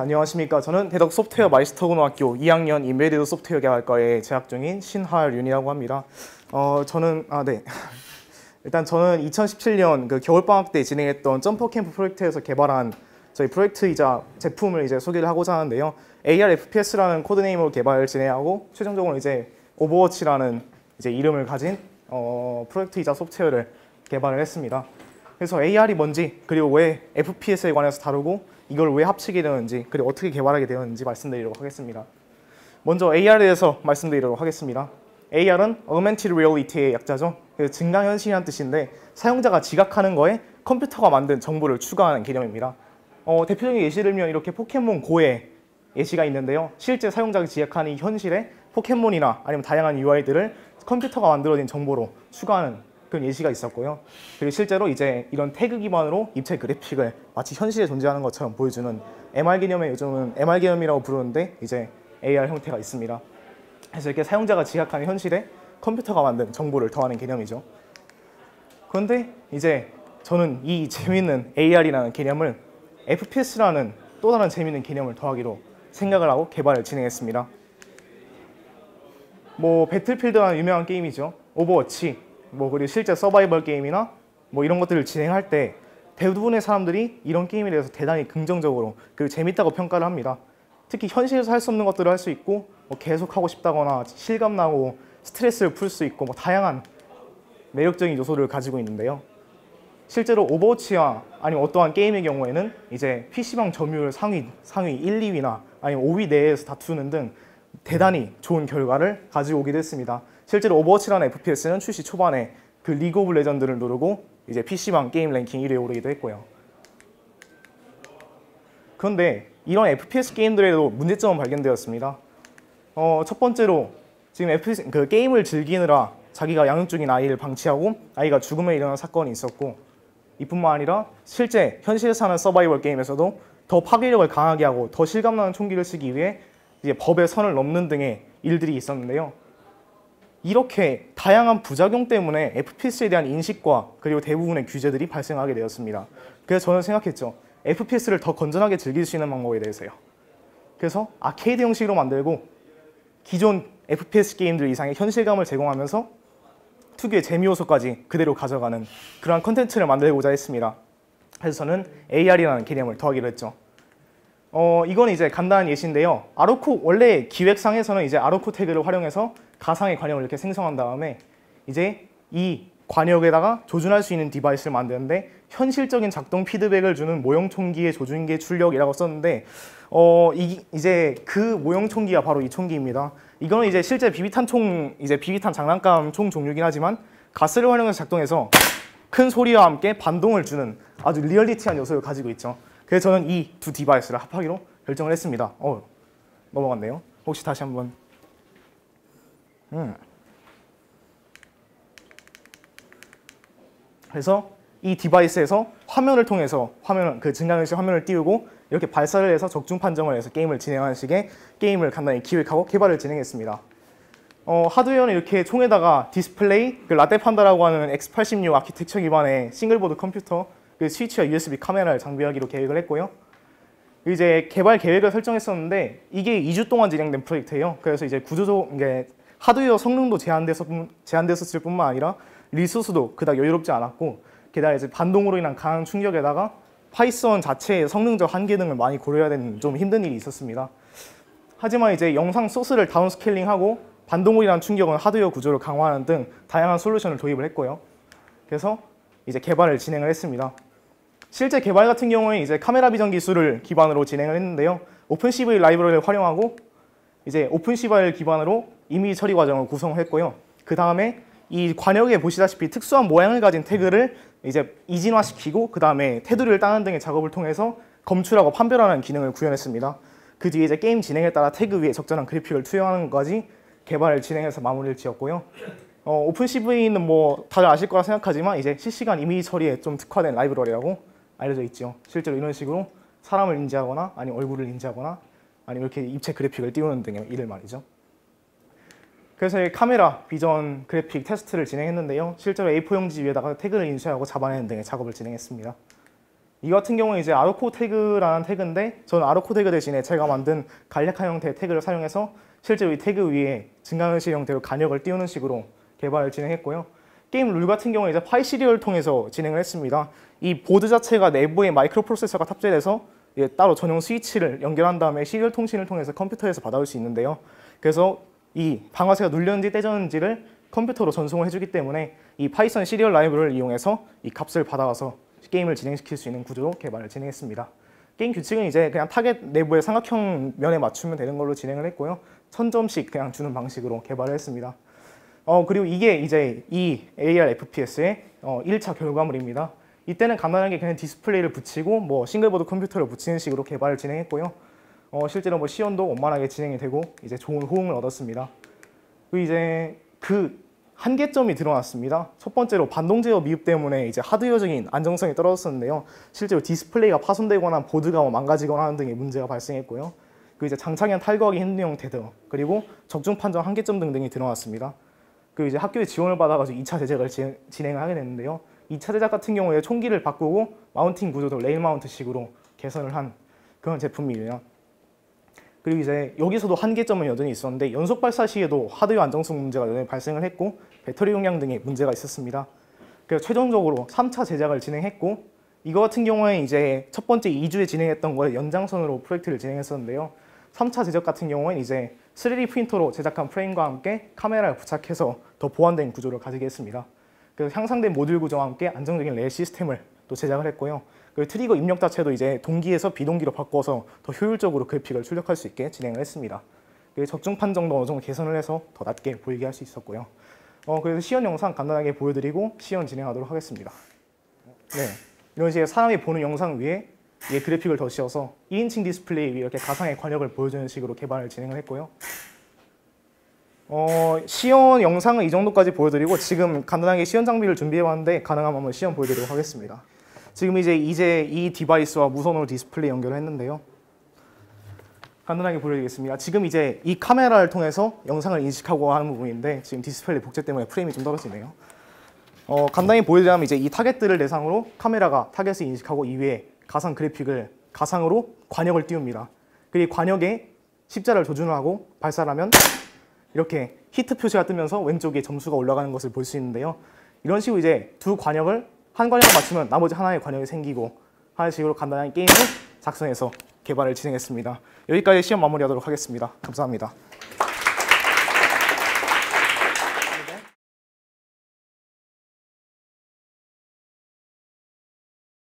네, 안녕하십니까. 저는 대덕 소프트웨어 마이스터고등학교 2학년 인베디드 소프트웨어 개발과에 재학 중인 신하윤이라고 합니다. 어, 저는 아, 네. 일단 저는 2017년 그 겨울 방학 때 진행했던 점퍼 캠프 프로젝트에서 개발한 저희 프로젝트이자 제품을 이제 소개를 하고자 하는데요. AR FPS라는 코드네임으로 개발을 진행하고 최종적으로 이제 오버워치라는 이제 이름을 가진 어, 프로젝트이자 소프트웨어를 개발을 했습니다. 그래서 AR이 뭔지 그리고 왜 FPS에 관해서 다루고 이걸 왜 합치게 되었는지 그리고 어떻게 개발하게 되었는지 말씀드리도록 하겠습니다. 먼저 AR에 대해서 말씀드리도록 하겠습니다. AR은 Augmented Reality의 약자죠. 그 증강현실이라는 뜻인데 사용자가 지각하는 거에 컴퓨터가 만든 정보를 추가하는 개념입니다. 어, 대표적인 예시를 들면 이렇게 포켓몬 고의 예시가 있는데요. 실제 사용자가 지각하는 이 현실에 포켓몬이나 아니면 다양한 UI들을 컴퓨터가 만들어진 정보로 추가하는 그런 예시가 있었고요. 그리고 실제로 이제 이런 태그 기반으로 입체 그래픽을 마치 현실에 존재하는 것처럼 보여주는 MR 개념에 요즘은 MR 개념이라고 부르는데 이제 AR 형태가 있습니다. 그래서 이렇게 사용자가 지각하는 현실에 컴퓨터가 만든 정보를 더하는 개념이죠. 그런데 이제 저는 이 재미있는 AR이라는 개념을 FPS라는 또 다른 재미있는 개념을 더하기로 생각을 하고 개발을 진행했습니다. 뭐 배틀필드라는 유명한 게임이죠. 오버워치, 뭐 그리고 실제 서바이벌 게임이나 뭐 이런 것들을 진행할 때 대부분의 사람들이 이런 게임에 대해서 대단히 긍정적으로 그리고 재밌다고 평가를 합니다. 특히 현실에서 할 수 없는 것들을 할 수 있고 뭐 계속 하고 싶다거나 실감 나고 스트레스를 풀 수 있고 뭐 다양한 매력적인 요소를 가지고 있는데요. 실제로 오버워치와 아니면 어떠한 게임의 경우에는 이제 PC방 점유율 상위 상위 1, 2위나 아니면 5위 내에서 다투는 등 대단히 좋은 결과를 가지고 오기도 했습니다. 실제로 오버워치라는 FPS는 출시 초반에 그 리그 오브 레전드를 누르고 이제 PC방 게임 랭킹 1위에 오르기도 했고요. 그런데 이런 FPS 게임들에도 문제점은 발견되었습니다. 어, 첫 번째로 지금 FPS, 그 게임을 즐기느라 자기가 양육 중인 아이를 방치하고 아이가 죽음에 이르는 사건이 있었고 이뿐만 아니라 실제 현실에서 하는 서바이벌 게임에서도 더 파괴력을 강하게 하고 더 실감나는 총기를 쓰기 위해 이제 법의 선을 넘는 등의 일들이 있었는데요. 이렇게 다양한 부작용 때문에 FPS에 대한 인식과 그리고 대부분의 규제들이 발생하게 되었습니다. 그래서 저는 생각했죠. FPS를 더 건전하게 즐길 수 있는 방법에 대해서요. 그래서 아케이드 형식으로 만들고 기존 FPS 게임들 이상의 현실감을 제공하면서 특유의 재미 요소까지 그대로 가져가는 그러한 컨텐츠를 만들고자 했습니다. 그래서 저는 AR이라는 개념을 더하기로 했죠. 어, 이건 이제 간단한 예시인데요. 아로코 원래 기획상에서는 이제 아로코 태그를 활용해서 가상의 관역을 이렇게 생성한 다음에 이제 이 관역에다가 조준할 수 있는 디바이스를 만드는데 현실적인 작동 피드백을 주는 모형총기의 조준계 출력이라고 썼는데 어, 이, 이제 그 모형총기가 바로 이 총기입니다. 이거는 이제 실제 비비탄 총 이제 비비탄 장난감 총 종류긴 하지만 가스를 활용해서 작동해서 큰 소리와 함께 반동을 주는 아주 리얼리티한 요소를 가지고 있죠. 그래서 저는 이 두 디바이스를 합하기로 결정을 했습니다. 어, 넘어갔네요. 혹시 다시 한번 음. 그래서 이 디바이스에서 화면을 통해서 화면 그 증강현실 화면을 띄우고 이렇게 발사를 해서 적중 판정을 해서 게임을 진행하는 식의 게임을 간단히 기획하고 개발을 진행했습니다. 어, 하드웨어는 이렇게 총에다가 디스플레이, 그 라떼판다라고 하는 X86 아키텍처 기반의 싱글보드 컴퓨터, 그 스위치와 USB 카메라를 장비하기로 계획을 했고요. 이제 개발 계획을 설정했었는데 이게 2주 동안 진행된 프로젝트예요. 그래서 이제 구조적 이게 하드웨어 성능도 제한돼서 제한됐었을 뿐만 아니라 리소스도 그닥 여유롭지 않았고 게다가 이제 반동으로 인한 강한 충격에다가 파이썬 자체의 성능적 한계 등을 많이 고려해야 되는 좀 힘든 일이 있었습니다. 하지만 이제 영상 소스를 다운스케일링하고 반동으로 인한 충격은 하드웨어 구조를 강화하는 등 다양한 솔루션을 도입을 했고요. 그래서 이제 개발을 진행을 했습니다. 실제 개발 같은 경우에 이제 카메라 비전 기술을 기반으로 진행을 했는데요. 오픈CV 라이브러리를 활용하고 이제 오픈CV를 기반으로 이미지 처리 과정을 구성했고요. 그 다음에 이 관역에 보시다시피 특수한 모양을 가진 태그를 이제 이진화시키고 그 다음에 테두리를 따는 등의 작업을 통해서 검출하고 판별하는 기능을 구현했습니다. 그 뒤에 이제 게임 진행에 따라 태그 위에 적절한 그래픽을 투영하는 것까지 개발을 진행해서 마무리를 지었고요. 어, 오픈CV는 뭐 다들 아실 거라 생각하지만 이제 실시간 이미지 처리에 좀 특화된 라이브러리라고 알려져 있죠. 실제로 이런 식으로 사람을 인지하거나 아니면 얼굴을 인지하거나 아니면 이렇게 입체 그래픽을 띄우는 등의 일을 말이죠. 그래서 카메라, 비전, 그래픽 테스트를 진행했는데요. 실제로 A4 용지 위에다가 태그를 인쇄하고 잡아내는 등의 작업을 진행했습니다. 이 같은 경우는 이제 아르코 태그라는 태그인데 저는 아르코 태그 대신에 제가 만든 간략한 형태의 태그를 사용해서 실제로 이 태그 위에 증강현실 형태로 간역을 띄우는 식으로 개발을 진행했고요. 게임 룰 같은 경우는 이제 파이 시리얼을 통해서 진행을 했습니다. 이 보드 자체가 내부에 마이크로 프로세서가 탑재돼서 따로 전용 스위치를 연결한 다음에 시리얼 통신을 통해서 컴퓨터에서 받아올 수 있는데요. 그래서 이 방아쇠가 눌렸는지 떼졌는지를 컴퓨터로 전송을 해주기 때문에 이 파이썬 시리얼 라이브러를 이용해서 이 값을 받아와서 게임을 진행시킬 수 있는 구조로 개발을 진행했습니다. 게임 규칙은 이제 그냥 타겟 내부의 삼각형 면에 맞추면 되는 걸로 진행을 했고요. 천 점씩 그냥 주는 방식으로 개발을 했습니다. 어 그리고 이게 이제 이 AR FPS의 어 1차 결과물입니다. 이때는 간단하게 그냥 디스플레이를 붙이고 뭐 싱글보드 컴퓨터를 붙이는 식으로 개발을 진행했고요. 어 실제로 뭐 시연도 원만하게 진행이 되고 이제 좋은 호응을 얻었습니다. 그리고 이제 그 한계점이 드러났습니다. 첫 번째로 반동 제어 미흡 때문에 이제 하드웨어적인 안정성이 떨어졌었는데요. 실제로 디스플레이가 파손되거나 보드가 뭐 망가지거나 하는 등의 문제가 발생했고요. 그리고 이제 장착형 탈거하기 힘든 형태들 그리고 적중 판정 한계점 등등이 드러났습니다. 그리고 이제 학교에 지원을 받아가지고 2차 제작을 지- 진행을 하게 됐는데요. 2차 제작 같은 경우에 총기를 바꾸고 마운팅 구조도 레일 마운트식으로 개선을 한 그런 제품이에요. 그리고 이제 여기서도 한계점은 여전히 있었는데 연속 발사 시에도 하드웨어 안정성 문제가 여전히 발생을 했고 배터리 용량 등의 문제가 있었습니다. 그래서 최종적으로 3차 제작을 진행했고 이거 같은 경우에 이제 첫 번째 2주에 진행했던 거에 연장선으로 프로젝트를 진행했었는데요. 3차 제작 같은 경우는 이제 3D 프린터로 제작한 프레임과 함께 카메라를 부착해서 더 보완된 구조를 가지게 했습니다. 그래서 향상된 모듈 구조와 함께 안정적인 레일 시스템을 또 제작을 했고요. 그리고 트리거 입력 자체도 이제 동기에서 비동기로 바꿔서 더 효율적으로 그래픽을 출력할 수 있게 진행을 했습니다. 그리고 적중 판정도 어느 정도 개선을 해서 더 낮게 보이게 할 수 있었고요. 어, 그래서 시연 영상 간단하게 보여드리고 시연 진행하도록 하겠습니다. 네, 이런 식의 사람이 보는 영상 위에 이 그래픽을 더 씌워서 2인칭 디스플레이 위에 이렇게 가상의 관역을 보여주는 식으로 개발을 진행을 했고요. 어, 시연 영상은 이 정도까지 보여드리고 지금 간단하게 시연 장비를 준비해봤는데 가능하면 한번 시연 보여드리도록 하겠습니다. 지금 이제 이제 이 디바이스와 무선으로 디스플레이 연결을 했는데요. 간단하게 보여드리겠습니다. 지금 이제 이 카메라를 통해서 영상을 인식하고 하는 부분인데 지금 디스플레이 복제 때문에 프레임이 좀 떨어지네요. 어, 간단히 보여드리자면 이제 이 타겟들을 대상으로 카메라가 타겟을 인식하고 이외에 가상 그래픽을 가상으로 관역을 띄웁니다. 그리고 이 관역에 십자를 조준을 하고 발사를 하면 이렇게 히트 표시가 뜨면서 왼쪽에 점수가 올라가는 것을 볼 수 있는데요. 이런 식으로 이제 두 관역을 한 관역을 맞추면 나머지 하나의 관역이 생기고 하는 식으로 간단한 게임을 작성해서 개발을 진행했습니다. 여기까지 시험 마무리하도록 하겠습니다. 감사합니다.